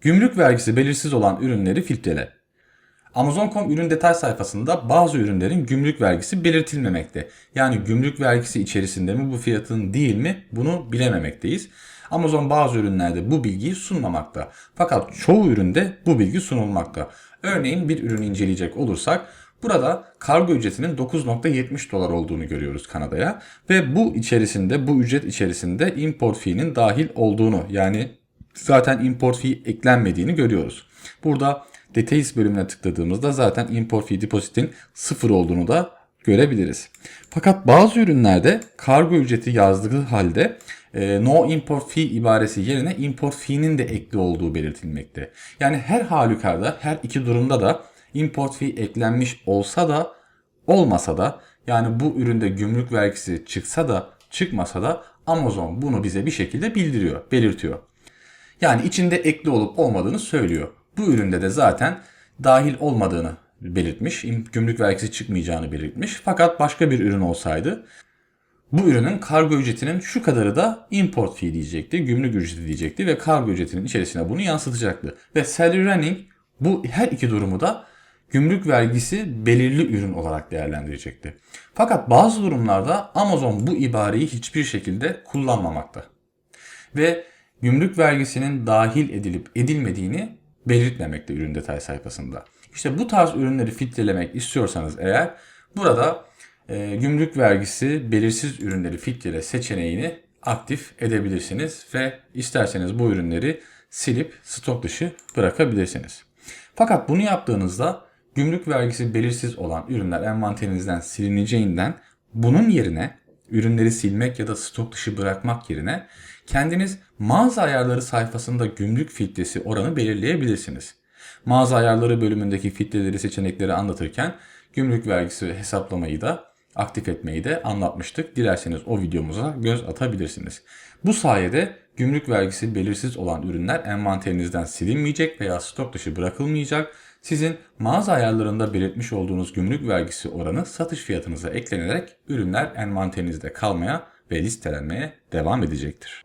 Gümrük vergisi belirsiz olan ürünleri filtrele. Amazon.com ürün detay sayfasında bazı ürünlerin gümrük vergisi belirtilmemekte. Yani gümrük vergisi içerisinde mi bu fiyatın değil mi bunu bilememekteyiz. Amazon bazı ürünlerde bu bilgiyi sunmamakta. Fakat çoğu üründe bu bilgi sunulmakta. Örneğin bir ürünü inceleyecek olursak burada kargo ücretinin 9.70 dolar olduğunu görüyoruz Kanada'ya. Ve bu içerisinde bu ücret içerisinde import fee'nin dahil olduğunu yani zaten import fee eklenmediğini görüyoruz. Burada Details bölümüne tıkladığımızda zaten import fee deposit'in sıfır olduğunu da görebiliriz. Fakat bazı ürünlerde kargo ücreti yazdığı halde e, no import fee ibaresi yerine import fee'nin de ekli olduğu belirtilmekte. Yani her halükarda her iki durumda da import fee eklenmiş olsa da olmasa da yani bu üründe gümrük vergisi çıksa da çıkmasa da Amazon bunu bize bir şekilde bildiriyor, belirtiyor. Yani içinde ekli olup olmadığını söylüyor. Bu üründe de zaten dahil olmadığını belirtmiş, gümrük vergisi çıkmayacağını belirtmiş. Fakat başka bir ürün olsaydı bu ürünün kargo ücretinin şu kadarı da import fee diyecekti, gümrük ücreti diyecekti ve kargo ücretinin içerisine bunu yansıtacaktı. Ve salary running bu her iki durumu da gümrük vergisi belirli ürün olarak değerlendirecekti. Fakat bazı durumlarda Amazon bu ibareyi hiçbir şekilde kullanmamakta. Ve gümrük vergisinin dahil edilip edilmediğini belirtmemekte ürün detay sayfasında. İşte bu tarz ürünleri filtrelemek istiyorsanız eğer burada e, gümrük vergisi belirsiz ürünleri filtrele seçeneğini aktif edebilirsiniz ve isterseniz bu ürünleri silip stok dışı bırakabilirsiniz. Fakat bunu yaptığınızda gümrük vergisi belirsiz olan ürünler envanterinizden silineceğinden bunun yerine ürünleri silmek ya da stok dışı bırakmak yerine kendiniz mağaza ayarları sayfasında gümrük filtresi oranı belirleyebilirsiniz. Mağaza ayarları bölümündeki filtreleri seçenekleri anlatırken gümrük vergisi hesaplamayı da aktif etmeyi de anlatmıştık. Dilerseniz o videomuza göz atabilirsiniz. Bu sayede gümrük vergisi belirsiz olan ürünler envanterinizden silinmeyecek veya stok dışı bırakılmayacak. Sizin mağaza ayarlarında belirtmiş olduğunuz gümrük vergisi oranı satış fiyatınıza eklenerek ürünler envanterinizde kalmaya ve listelenmeye devam edecektir.